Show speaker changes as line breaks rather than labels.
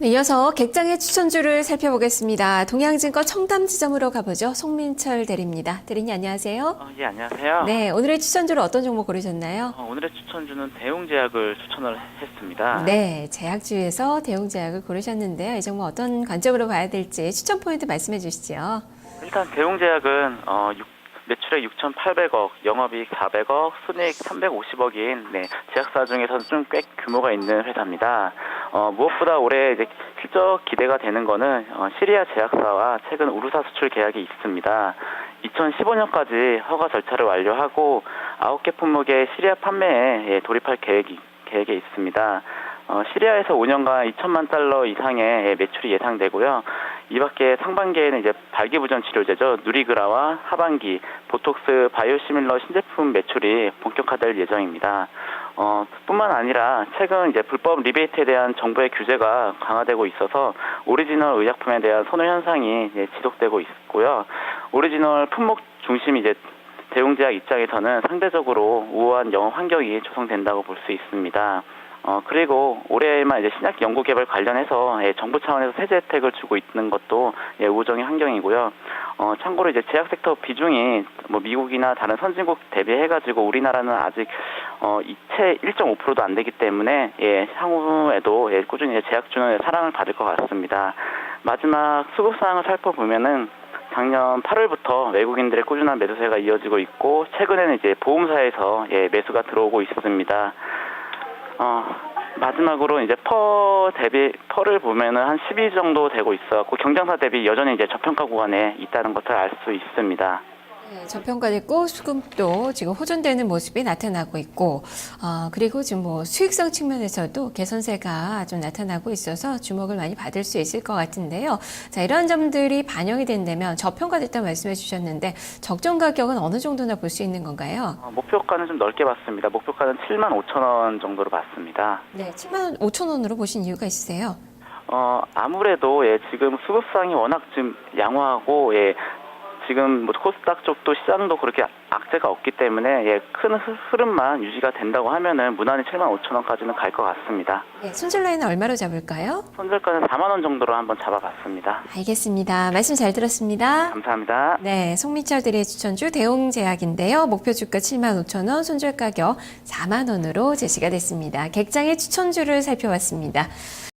네, 이어서 객장의 추천주를 살펴보겠습니다. 동양증권 청담 지점으로 가보죠. 송민철 대리입니다. 대리님 안녕하세요.
어, 예, 안녕하세요.
네, 오늘의 추천주를 어떤 종목 고르셨나요?
어, 오늘의 추천주는 대웅제약을 추천을 했습니다.
네, 제약주에서 대웅제약을 고르셨는데요. 이 종목 어떤 관점으로 봐야 될지 추천 포인트 말씀해 주시죠.
일단 대웅제약은 어, 육- 매출액 6,800억, 영업이익 400억, 순이익 350억인 네, 제약사 중에서는 좀 꽤 규모가 있는 회사입니다. 어, 무엇보다 올해 이제 실적 기대가 되는 거는 어, 시리아 제약사와 최근 우루사 수출 계약이 있습니다. 2015년까지 허가 절차를 완료하고 9개 품목의 시리아 판매에 예, 돌입할 계획이 계획에 있습니다. 어, 시리아에서 5년간 2천만 달러 이상의 예, 매출이 예상되고요. 이 밖에 상반기에는 이제 발기부전 치료제죠. 누리그라와 하반기, 보톡스, 바이오시밀러 신제품 매출이 본격화될 예정입니다. 어, 뿐만 아니라 최근 이제 불법 리베이트에 대한 정부의 규제가 강화되고 있어서 오리지널 의약품에 대한 선호 현상이 예, 지속되고 있고요. 오리지널 품목 중심 이제 대웅제약 입장에서는 상대적으로 우호한 영업 환경이 조성된다고 볼 수 있습니다. 어, 그리고 올해만 이제 신약 연구 개발 관련해서 예, 정부 차원에서 세제 혜택을 주고 있는 것도 예, 우호적인 환경이고요. 어, 참고로 이제 제약 섹터 비중이 뭐 미국이나 다른 선진국 대비해가지고 우리나라는 아직 어, 이채 1.5%도 안 되기 때문에 예, 향후에도 예, 꾸준히 이제 제약 주는 사랑을 받을 것 같습니다. 마지막 수급 사항을 살펴보면은 작년 8월부터 외국인들의 꾸준한 매수세가 이어지고 있고 최근에는 이제 보험사에서 예, 매수가 들어오고 있습니다. 어, 마지막으로 이제 퍼 대비 퍼를 보면은 한 12 정도 되고 있어갖고 경쟁사 대비 여전히 이제 저평가 구간에 있다는 것을 알 수 있습니다.
네, 저평가됐고 수급도 지금 호전되는 모습이 나타나고 있고, 어, 그리고 지금 뭐 수익성 측면에서도 개선세가 좀 나타나고 있어서 주목을 많이 받을 수 있을 것 같은데요. 자, 이런 점들이 반영이 된다면 저평가됐다고 말씀해 주셨는데 적정 가격은 어느 정도나 볼 수 있는 건가요?
어, 목표가는 좀 넓게 봤습니다. 목표가는 7만 5천 원 정도로 봤습니다.
네, 7만 5천 원으로 보신 이유가 있으세요?
어, 아무래도 예, 지금 수급상이 워낙 좀 양호하고 예, 지금 뭐 코스닥 쪽도 시장도 그렇게 악재가 없기 때문에 예, 큰 흐- 흐름만 유지가 된다고 하면은 무난히 7만 5천 원까지는 갈 것 같습니다.
네, 손절 라인은 얼마로 잡을까요?
손절가는 4만 원 정도로 한번 잡아봤습니다.
알겠습니다. 말씀 잘 들었습니다.
감사합니다.
네, 송미철 대리의 추천주 대웅제약인데요. 목표 주가 7만 5천 원, 손절 가격 4만 원으로 제시가 됐습니다. 객장의 추천주를 살펴봤습니다.